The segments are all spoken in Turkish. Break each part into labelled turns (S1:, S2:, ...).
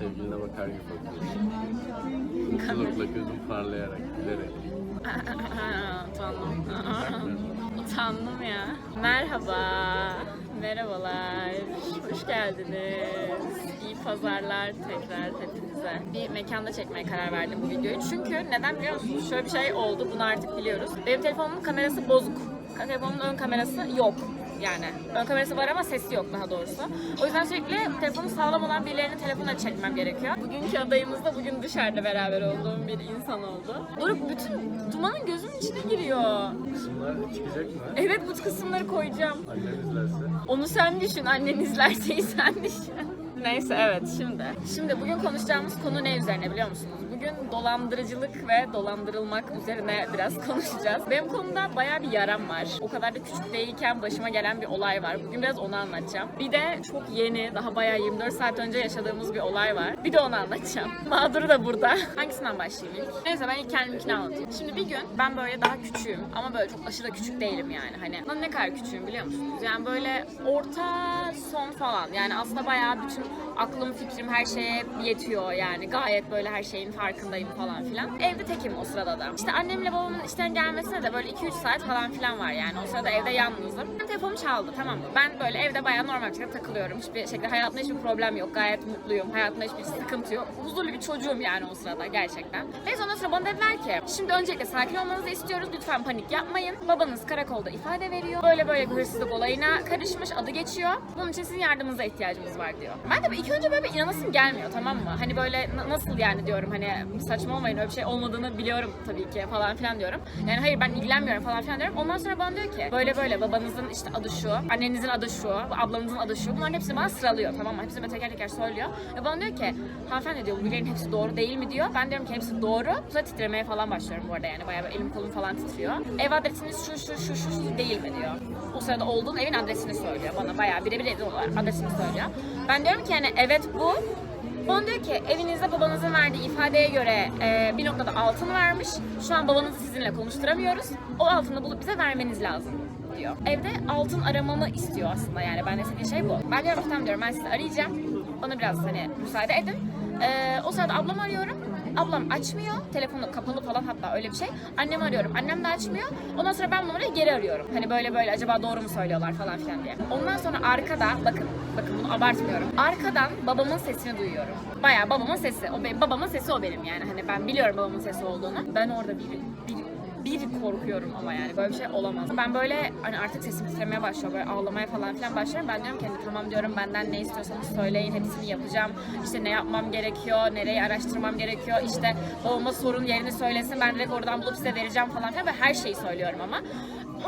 S1: sevgiline bakar gibi bakıyorsun. Mutlulukla gözün parlayarak, gülerek.
S2: Utandım. Utandım ya. Merhaba. Merhabalar. Hoş geldiniz. İyi pazarlar tekrar hepinize. Bir mekanda çekmeye karar verdim bu videoyu. Çünkü neden biliyor musunuz? Şöyle bir şey oldu. Bunu artık biliyoruz. Benim telefonumun kamerası bozuk. Telefonumun ön kamerası yok. Yani ön kamerası var ama sesi yok daha doğrusu. O yüzden sürekli telefonu sağlam olan birilerinin telefonuna çekmem gerekiyor. Bugünkü adayımız da bugün dışarıda beraber olduğum bir insan oldu. Doruk bütün dumanın gözümün içine giriyor.
S1: Kısımlar çıkacak mı?
S2: Evet bu kısımları koyacağım.
S1: Annem izlerse.
S2: Onu sen düşün, annen izlerse sen düşün. Neyse evet şimdi. Şimdi bugün konuşacağımız konu ne üzerine biliyor musunuz? Bugün dolandırıcılık ve dolandırılmak üzerine biraz konuşacağız. Benim konuda bayağı bir yaram var. O kadar da küçük değilken başıma gelen bir olay var. Bugün biraz onu anlatacağım. Bir de çok yeni, daha bayağı 24 saat önce yaşadığımız bir olay var. Bir de onu anlatacağım. Mağduru da burada. Hangisinden başlayayım ilk? Neyse ben ilk kendimkini anlatayım. Şimdi bir gün ben böyle daha küçüğüm ama böyle çok aşırı küçük değilim yani. Hani ne kadar küçüğüm biliyor musunuz? Yani böyle orta son falan. Yani aslında bayağı bütün aklım, fikrim, her şeye yetiyor yani. Gayet böyle her şeyin farkındayım falan filan. Evde tekim o sırada da. İşte annemle babamın işten gelmesine de böyle 2-3 saat falan filan var yani. O sırada evde yalnızım. Benim telefonum çaldı tamam mı? Ben böyle evde bayağı normal bir şekilde takılıyorum. Hiçbir şekilde hayatımda hiçbir problem yok. Gayet mutluyum. Hayatımda hiçbir sıkıntı yok. Huzurlu bir çocuğum yani o sırada gerçekten. Neyse ondan sonra bana dediler ki şimdi öncelikle sakin olmanızı istiyoruz. Lütfen panik yapmayın. Babanız karakolda ifade veriyor. Böyle böyle bir hırsızlık olayına karışmış. Adı geçiyor. Bunun için sizin yardımınıza ihtiyacımız var diyor. Ben de ilk önce böyle bir inanasım gelmiyor tamam mı? Hani böyle na- nasıl yani diyorum hani saçma olmayın öyle bir şey olmadığını biliyorum tabii ki falan filan diyorum. Yani hayır ben ilgilenmiyorum falan filan diyorum. Ondan sonra bana diyor ki böyle böyle babanızın işte adı şu, annenizin adı şu, ablanızın adı şu. Bunların hepsini bana sıralıyor tamam mı? Hepsini teker teker söylüyor. Ve bana diyor ki hanımefendi diyor bilgilerin hepsi doğru değil mi diyor. Ben diyorum ki hepsi doğru. Sonra titremeye falan başlıyorum bu arada yani bayağı elim kolum falan titriyor. Ev adresiniz şu şu şu şu, şu değil mi diyor. O sırada olduğun evin adresini söylüyor bana bayağı birebir evde olarak adresini söylüyor. Ben diyorum ki yani evet bu bana diyor ki evinizde babanızın verdiği ifadeye göre e, bir noktada altın varmış. Şu an babanızı sizinle konuşturamıyoruz. O altını bulup bize vermeniz lazım diyor. Evde altın aramamı istiyor aslında yani ben istediği şey bu. Ben diyorum tamam diyorum ben sizi arayacağım. Bana biraz hani müsaade edin. E, o sırada ablamı arıyorum. Ablam açmıyor. Telefonu kapalı falan hatta öyle bir şey. Annemi arıyorum. Annem de açmıyor. Ondan sonra ben numarayı geri arıyorum. Hani böyle böyle acaba doğru mu söylüyorlar falan filan diye. Ondan sonra arkada bakın bakın bunu abartmıyorum. Arkadan babamın sesini duyuyorum. Bayağı babamın sesi. O benim, babamın sesi o benim yani. Hani ben biliyorum babamın sesi olduğunu. Ben orada bir, bir bir korkuyorum ama yani böyle bir şey olamaz. Ben böyle hani artık sesim titremeye başlıyor böyle ağlamaya falan filan başlıyorum. Ben diyorum ki hani tamam diyorum benden ne istiyorsanız söyleyin hepsini yapacağım. İşte ne yapmam gerekiyor, nereyi araştırmam gerekiyor. İşte babama sorun yerini söylesin ben direkt oradan bulup size vereceğim falan filan ve her şeyi söylüyorum ama.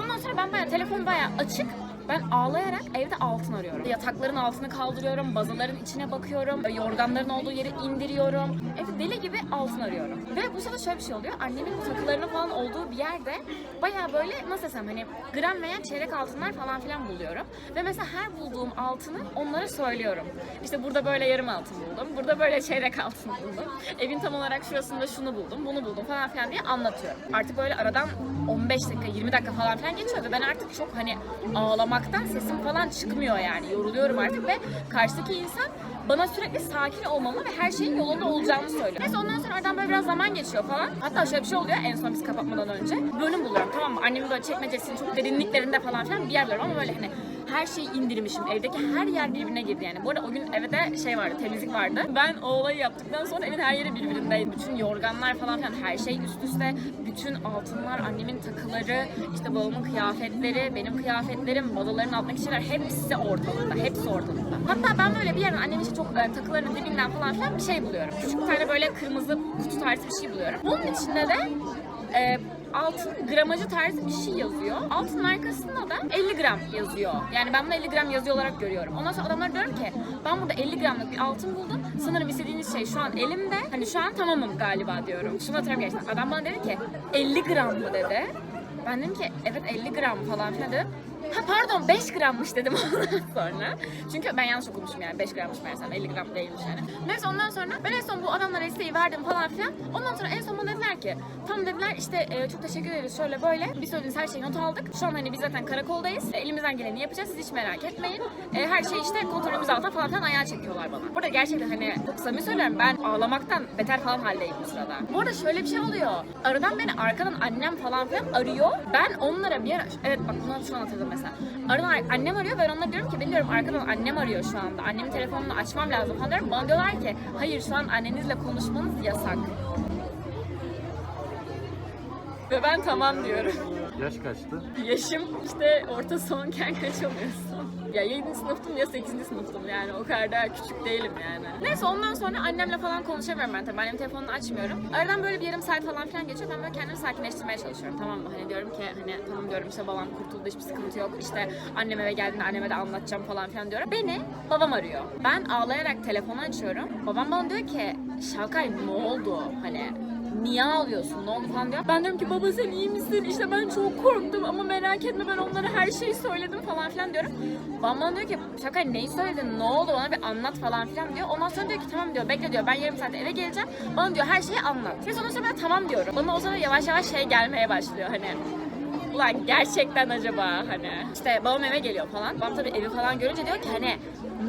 S2: Ondan sonra ben bayağı telefon bayağı açık ben ağlayarak evde altın arıyorum. Yatakların altını kaldırıyorum, bazaların içine bakıyorum, yorganların olduğu yeri indiriyorum. Evde deli gibi altın arıyorum. Ve bu sırada şöyle bir şey oluyor. Annemin takılarının falan olduğu bir yerde baya böyle nasıl desem hani gram veya çeyrek altınlar falan filan buluyorum. Ve mesela her bulduğum altını onlara söylüyorum. İşte burada böyle yarım altın buldum, burada böyle çeyrek altın buldum. Evin tam olarak şurasında şunu buldum, bunu buldum falan filan diye anlatıyorum. Artık böyle aradan 15 dakika, 20 dakika falan filan geçiyor ve ben artık çok hani ağlamaktan sesim falan çıkmıyor yani. Yoruluyorum artık ve karşıdaki insan bana sürekli sakin olmamı ve her şeyin yolunda olacağını söylüyor. Neyse ondan sonra aradan böyle biraz zaman geçiyor falan. Hatta şöyle bir şey oluyor en son biz kapatmadan önce. Bölüm buluyorum tamam mı? Annemin böyle çekmecesinin çok derinliklerinde falan filan bir yer buluyorum ama böyle hani her şeyi indirmişim. Evdeki her yer birbirine girdi yani. Bu arada o gün evde şey vardı, temizlik vardı. Ben o olayı yaptıktan sonra evin her yeri birbirindeydi. Bütün yorganlar falan filan her şey üst üste. Bütün altınlar, annemin takıları, işte babamın kıyafetleri, benim kıyafetlerim, babaların altındaki şeyler hepsi ortalıkta. Hepsi ortalıkta. Hatta ben böyle bir yerden annemin işte çok e, takılarının dibinden falan filan bir şey buluyorum. Küçük bir tane böyle kırmızı kutu tarzı bir şey buluyorum. Bunun içinde de e, altın gramajı tarzı bir şey yazıyor. Altının arkasında da 50 gram yazıyor. Yani ben bunu 50 gram yazıyor olarak görüyorum. Ondan sonra adamlar diyorum ki ben burada 50 gramlık bir altın buldum. Sanırım istediğiniz şey şu an elimde. Hani şu an tamamım galiba diyorum. Şunu hatırlıyorum gerçekten. Adam bana dedi ki 50 gram mı dedi. Ben dedim ki evet 50 gram falan filan dedim. Ha pardon 5 grammış dedim sonra. Çünkü ben yanlış okumuşum yani 5 grammış meğersem 50 gram değilmiş yani. Neyse ondan sonra ben en son bu adamlara listeyi verdim falan filan. Ondan sonra en son bana dediler ki tam dediler işte e, çok teşekkür ederiz şöyle böyle. Bir söylediğiniz her şeyi not aldık. Şu an hani biz zaten karakoldayız. E, elimizden geleni yapacağız siz hiç merak etmeyin. E, her şey işte kontrolümüz altında falan filan ayağa çekiyorlar bana. Burada gerçekten hani çok samimi söylüyorum ben ağlamaktan beter falan haldeyim bu sırada. Bu arada şöyle bir şey oluyor. Aradan beni arkadan annem falan filan arıyor. Ben onlara bir ara... Evet bak bunu şu an hatırladım mesela. Aradan ar- annem arıyor ben onlara diyorum ki biliyorum arkadan annem arıyor şu anda. Annemin telefonunu açmam lazım falan diyorum. Bana diyorlar ki hayır şu an annenizle konuşmanız yasak. Ve ben tamam diyorum.
S1: Yaş kaçtı?
S2: Yaşım işte orta sonken kaç oluyorsun? Ya 7. sınıftım ya 8. sınıftım yani o kadar da küçük değilim yani. Neyse ondan sonra annemle falan konuşamıyorum ben tabii. Annemin telefonunu açmıyorum. Aradan böyle bir yarım saat falan filan geçiyor. Ben böyle kendimi sakinleştirmeye çalışıyorum tamam mı? Hani diyorum ki hani tamam diyorum işte babam kurtuldu hiçbir sıkıntı yok. İşte annem eve geldiğinde anneme de anlatacağım falan filan diyorum. Beni babam arıyor. Ben ağlayarak telefonu açıyorum. Babam bana diyor ki Şalkay ne oldu? Hani niye ağlıyorsun ne oldu falan diyor. Ben diyorum ki baba sen iyi misin? İşte ben çok korktum ama merak etme ben onlara her şeyi söyledim falan filan diyorum. Bana diyor ki şaka neyi söyledin ne oldu bana bir anlat falan filan diyor. Ondan sonra diyor ki tamam diyor bekle diyor ben yarım saatte eve geleceğim. Bana diyor her şeyi anlat. Ve sonra ben tamam diyorum. Bana o zaman yavaş yavaş şey gelmeye başlıyor hani ulan gerçekten acaba hani işte babam eve geliyor falan. Babam tabii evi falan görünce diyor ki hani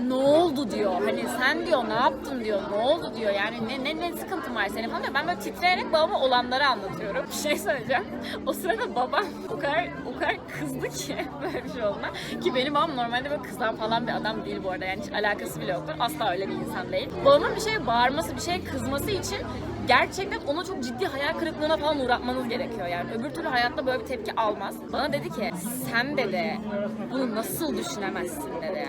S2: ne oldu diyor. Hani sen diyor ne yaptın diyor. Ne oldu diyor. Yani ne ne, ne sıkıntın var senin falan diyor. Ben böyle titreyerek babama olanları anlatıyorum. Bir şey söyleyeceğim. O sırada babam o kadar o kadar kızdı ki böyle bir şey olduğuna. Ki benim babam normalde böyle kızan falan bir adam değil bu arada. Yani hiç alakası bile yoktur. Asla öyle bir insan değil. Babamın bir şeye bağırması, bir şeye kızması için gerçekten onu çok ciddi hayal kırıklığına falan uğratmanız gerekiyor yani. Öbür türlü hayatta böyle bir tepki almaz. Bana dedi ki sen dedi bunu nasıl düşünemezsin dedi.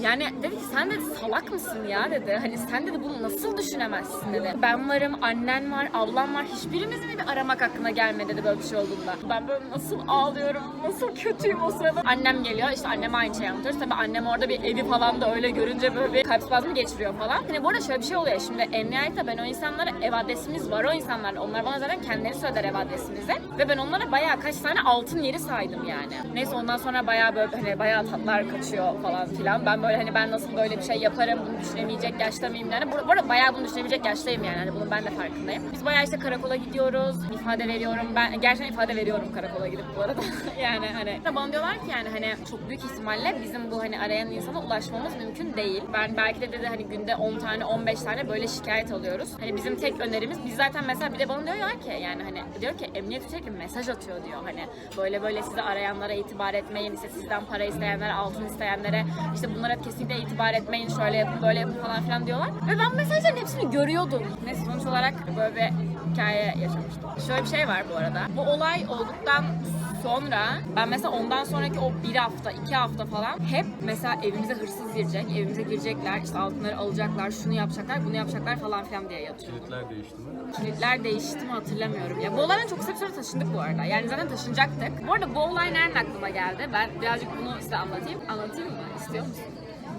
S2: Yani dedi ki sen dedi salak mısın ya dedi. Hani sen dedi bunu nasıl düşünemezsin dedi. Ben varım, annen var, ablam var. Hiçbirimiz mi bir aramak aklına gelmedi dedi böyle bir şey olduğunda. Ben böyle nasıl ağlıyorum, nasıl kötüyüm o sırada. Annem geliyor, işte anneme aynı şey anlatıyoruz. Tabii annem orada bir evi falan da öyle görünce böyle bir kalp spazmı geçiriyor falan. Hani bu arada şöyle bir şey oluyor. Şimdi emniyette ben o insanlara ev adresimiz var o insanlarla. Onlar bana zaten kendileri söyler ev adresimizi. Ve ben onlara bayağı kaç tane altın yeri saydım yani. Neyse ondan sonra bayağı böyle hani bayağı tatlar kaçıyor falan filan. Ben böyle hani ben nasıl böyle bir şey yaparım bunu düşünemeyecek yaşta mıyım yani. Bu, bu arada bayağı bunu düşünemeyecek yaştayım yani. Hani bunun ben de farkındayım. Biz bayağı işte karakola gidiyoruz. ifade veriyorum. Ben gerçekten ifade veriyorum karakola gidip bu arada. yani hani bana diyorlar ki yani hani çok büyük ihtimalle bizim bu hani arayan insana ulaşmamız mümkün değil. Ben belki de dedi hani günde 10 tane 15 tane böyle şikayet alıyoruz. Hani bizim tek önerimiz biz zaten mesela bir de bana diyorlar ki yani hani diyor ki emniyet sürekli mesaj atıyor diyor hani böyle böyle sizi arayanlara itibar etmeyin işte sizden para isteyenlere altın isteyenlere işte bunlara kesinlikle itibar etmeyin şöyle yapın böyle yapın falan filan diyorlar ve ben mesajların hepsini görüyordum. Neyse sonuç olarak böyle bir hikaye yaşamıştım. Şöyle bir şey var bu arada. Bu olay olduktan sonra ben mesela ondan sonraki o bir hafta, iki hafta falan hep mesela evimize hırsız girecek, evimize girecekler, işte altınları alacaklar, şunu yapacaklar, bunu yapacaklar falan filan diye yatıyordum.
S1: Kilitler değişti mi?
S2: Kilitler değişti mi hatırlamıyorum. Ya bu olaydan çok kısa bir süre taşındık bu arada. Yani zaten taşınacaktık. Bu arada bu olay nereden aklıma geldi? Ben birazcık bunu size anlatayım. Anlatayım mı? İstiyor musun?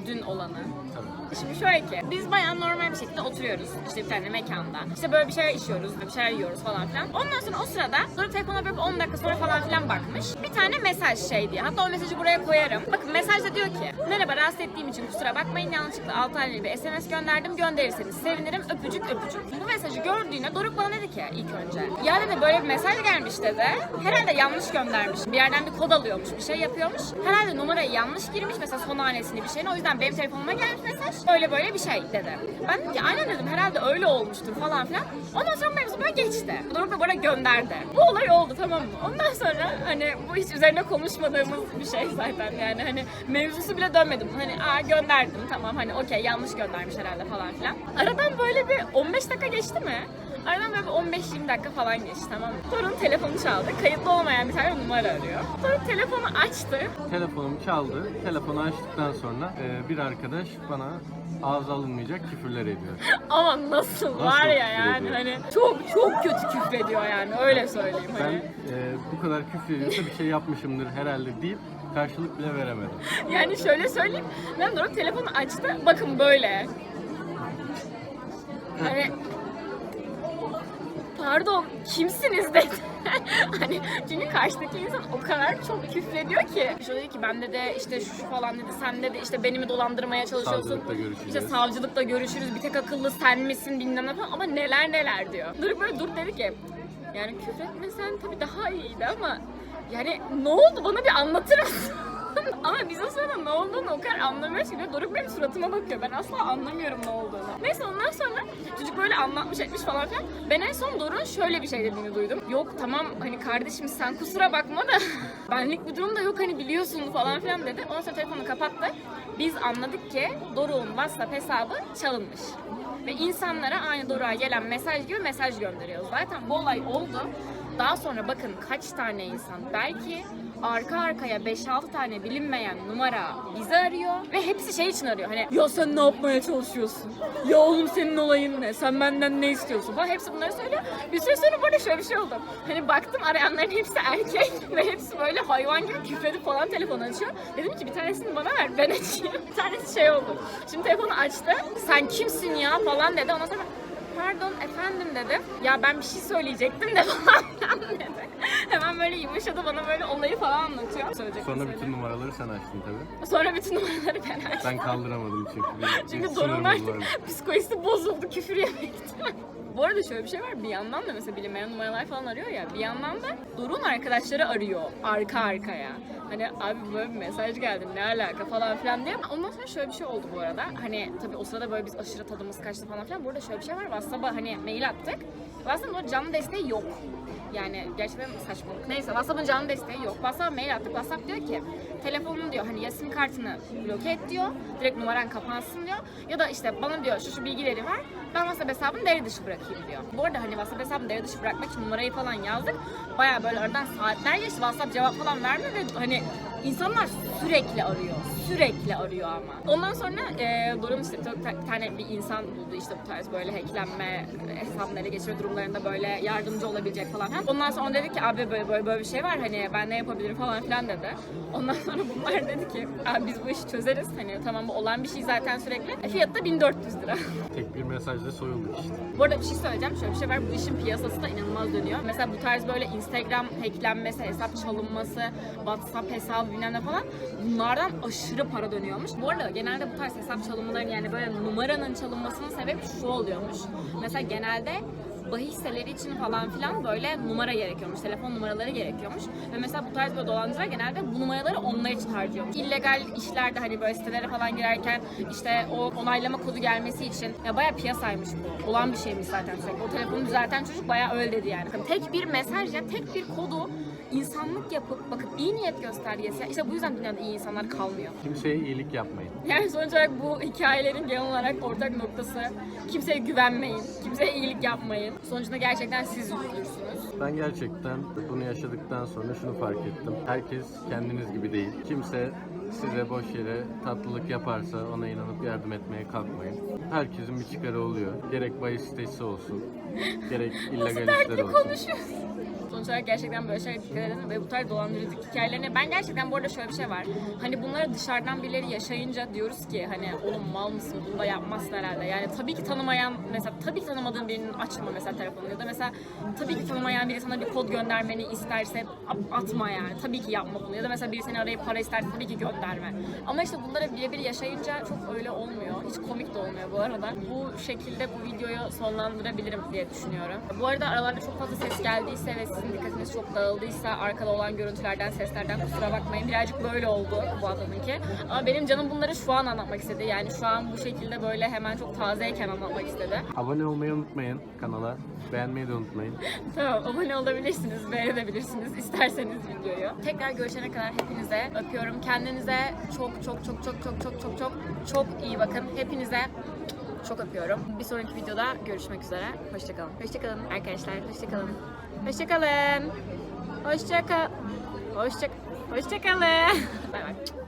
S2: Dün olanı.
S1: Tabii.
S2: Şimdi şöyle ki biz bayağı normal bir şekilde oturuyoruz işte bir tane mekanda. İşte böyle bir şeyler içiyoruz, bir şeyler yiyoruz falan filan. Ondan sonra o sırada Doruk telefona böyle bir 10 dakika sonra falan filan bakmış. Bir tane mesaj şey diye. Hatta o mesajı buraya koyarım. Bakın mesajda diyor ki Merhaba rahatsız ettiğim için kusura bakmayın yanlışlıkla 6 haneli bir SMS gönderdim gönderirseniz sevinirim öpücük öpücük. Bu mesajı gördüğünde Doruk bana dedi ki ilk önce. Ya dedi böyle bir mesaj gelmiş dedi. Herhalde yanlış göndermiş. Bir yerden bir kod alıyormuş bir şey yapıyormuş. Herhalde numarayı yanlış girmiş mesela son hanesini bir şeyin. O yüzden benim telefonuma gelmiş mesaj. Böyle böyle bir şey dedi. Ben dedim ki aynen dedim herhalde öyle olmuştur falan filan. Ondan sonra mevzu böyle geçti. Doruk da bana gönderdi. Bu olay oldu tamam mı? Ondan sonra hani bu hiç üzerine konuşmadığımız bir şey zaten yani hani mevzusu bile dönmedi. Hani aa gönderdim tamam hani okey yanlış göndermiş herhalde falan filan. Aradan böyle bir 15 dakika geçti mi? Aradan böyle bir 15-20 dakika falan geçti tamam mı? Doruk'un telefonu çaldı. Kayıtlı olmayan bir tane numara arıyor. Doruk telefonu açtı.
S1: Telefonum çaldı. Telefonu açtıktan sonra e, bir arkadaş bana ağız alınmayacak küfürler ediyor.
S2: Ama nasıl, var ya
S1: küfür
S2: yani
S1: ediyor?
S2: hani çok çok kötü küfrediyor yani öyle söyleyeyim
S1: Ben
S2: hani.
S1: e, bu kadar küfür ediyorsa bir şey yapmışımdır herhalde deyip karşılık bile veremedim.
S2: Yani şöyle söyleyeyim. Ben Doruk telefonu açtı. Bakın böyle. Hani pardon kimsiniz dedi. hani çünkü karşıdaki insan o kadar çok küfrediyor ki. Şöyle dedi ki bende de işte şu falan dedi sen dedi işte beni mi dolandırmaya çalışıyorsun.
S1: Savcılıkta görüşeceğiz.
S2: İşte savcılıkta görüşürüz bir tek akıllı sen misin bilmem ne falan ama neler neler diyor. Dur böyle dur dedi ki yani küfretmesen tabii daha iyiydi ama yani ne oldu bana bir anlatır mısın? Ama biz o sırada ne olduğunu o kadar anlamıyoruz ki. Doruk benim suratıma bakıyor. Ben asla anlamıyorum ne olduğunu. Neyse ondan sonra çocuk böyle anlatmış etmiş falan filan. Ben en son Doruk'un şöyle bir şey dediğini duydum. Yok tamam hani kardeşim sen kusura bakma da benlik bir durum da yok hani biliyorsun falan filan dedi. Ondan sonra telefonu kapattı. Biz anladık ki Doruk'un WhatsApp hesabı çalınmış. Ve insanlara aynı Doruk'a gelen mesaj gibi mesaj gönderiyor. Zaten bu olay oldu. Daha sonra bakın kaç tane insan belki arka arkaya 5-6 tane bilinmeyen numara bizi arıyor ve hepsi şey için arıyor. Hani ya sen ne yapmaya çalışıyorsun? Ya oğlum senin olayın ne? Sen benden ne istiyorsun? Falan hepsi bunları söylüyor. Bir süre sonra böyle şöyle bir şey oldu. Hani baktım arayanların hepsi erkek ve hepsi böyle hayvan gibi küfredip falan telefon açıyor. Dedim ki bir tanesini bana ver ben açayım. Bir tanesi şey oldu. Şimdi telefonu açtı. Sen kimsin ya falan dedi. Ondan sonra pardon efendim dedim. Ya ben bir şey söyleyecektim de falan dedi. Hemen böyle yumuşadı bana böyle olayı falan anlatıyor. Söyleyecek
S1: Sonra bütün numaraları sen açtın tabii.
S2: Sonra bütün numaraları ben açtım.
S1: Ben kaldıramadım çünkü.
S2: Çünkü Doruk'un
S1: vardı.
S2: psikolojisi bozuldu küfür yemekten. Bu arada şöyle bir şey var. Bir yandan da mesela bilinmeyen numaralar falan arıyor ya. Bir yandan da Doruk'un arkadaşları arıyor. Arka arkaya. Hani abi böyle bir mesaj geldi ne alaka falan filan diye. Ama Ondan sonra şöyle bir şey oldu bu arada. Hani tabii o sırada böyle biz aşırı tadımız kaçtı falan filan. Burada şöyle bir şey var. WhatsApp'a hani mail attık. WhatsApp'ın o canlı desteği yok. Yani gerçekten saçmalık. Neyse WhatsApp'ın canlı desteği yok. WhatsApp'a mail attık. WhatsApp diyor ki telefonun diyor hani ya kartını bloke et diyor. Direkt numaran kapansın diyor. Ya da işte bana diyor şu şu bilgileri ver. Ben WhatsApp hesabını devre dışı bırakayım diyor. Bu arada hani WhatsApp hesabını devre dışı bırakmak için numarayı falan yazdık. Baya böyle aradan saatler geçti. WhatsApp cevap falan vermiyor ve hani insanlar sürekli arıyor. Sürekli arıyor ama. Ondan sonra e, Doruk'un işte bir tane bir insan buldu işte bu tarz böyle hacklenme hesabını ele geçirme durumlarında böyle yardımcı olabilecek falan. Ondan sonra dedi ki abi böyle böyle böyle bir şey var hani ben ne yapabilirim falan filan dedi. Ondan sonra bunlar dedi ki abi biz bu işi çözeriz. Hani tamam bu olan bir şey zaten sürekli. E, fiyatı da 1400 lira.
S1: Tek bir mesajla soyulduk işte.
S2: Bu arada bir şey söyleyeceğim. Şöyle bir şey var. Bu işin piyasası da inanılmaz dönüyor. Mesela bu tarz böyle Instagram hacklenmesi, hesap çalınması, WhatsApp hesabı bilmem ne falan bunlardan aşırı para dönüyormuş. Bu arada genelde bu tarz hesap çalımlarının yani böyle numaranın çalınmasının sebebi şu oluyormuş. Mesela genelde bahis siteleri için falan filan böyle numara gerekiyormuş. Telefon numaraları gerekiyormuş. Ve mesela bu tarz böyle dolandırıcılar genelde bu numaraları onlar için harcıyormuş. İllegal işlerde hani böyle sitelere falan girerken işte o onaylama kodu gelmesi için ya bayağı piyasaymış bu. Olan bir şeymiş zaten sürekli. O telefonu düzelten çocuk bayağı öyle dedi yani. Tek bir mesaj ya tek bir kodu insanlık yapıp bakın iyi niyet göstergesi. İşte bu yüzden dünyada iyi insanlar kalmıyor.
S1: Kimseye iyilik yapmayın.
S2: Yani sonuç olarak bu hikayelerin genel olarak ortak noktası kimseye güvenmeyin, kimseye iyilik yapmayın. Sonucunda gerçekten siz üzülürsünüz.
S1: Ben gerçekten bunu yaşadıktan sonra şunu fark ettim. Herkes kendiniz gibi değil. Kimse size boş yere tatlılık yaparsa ona inanıp yardım etmeye kalkmayın. Herkesin bir çıkarı oluyor. Gerek bahis sitesi olsun, gerek illegal işler olsun.
S2: konuşuyoruz. Sonuç gerçekten böyle şeylere dikkat edin ve bu tarz dolandırıcılık hikayelerine ben gerçekten bu arada şöyle bir şey var. Hani bunları dışarıdan birileri yaşayınca diyoruz ki hani oğlum mal mısın bunu da yapmazsın herhalde. Yani tabii ki tanımayan mesela tabii ki tanımadığın birinin açma mesela telefonunu ya da mesela tabii ki tanımayan biri sana bir kod göndermeni isterse atma yani. Tabii ki yapma bunu ya da mesela biri seni arayıp para isterse tabii ki gönderme. Ama işte bunları birebir yaşayınca çok öyle olmuyor. Hiç komik de olmuyor bu arada. Bu şekilde bu videoyu sonlandırabilirim diye düşünüyorum. Bu arada aralarda çok fazla ses geldiyse ve sizin dikkatiniz çok dağıldıysa arkada olan görüntülerden, seslerden kusura bakmayın. Birazcık böyle oldu bu adamınki. Ama benim canım bunları şu an anlatmak istedi. Yani şu an bu şekilde böyle hemen çok tazeyken anlatmak istedi.
S1: Abone olmayı unutmayın kanala. Beğenmeyi de unutmayın.
S2: Tamam abone olabilirsiniz, beğenebilirsiniz isterseniz videoyu. Tekrar görüşene kadar hepinize öpüyorum. Kendinize çok çok çok çok çok çok çok çok çok iyi bakın. Hepinize çok öpüyorum. Bir sonraki videoda görüşmek üzere. Hoşçakalın. Hoşçakalın arkadaşlar. Hoşçakalın. Hoşçakalın. Hoşçakal. Hoşça Hoşçakalın. Bay bay.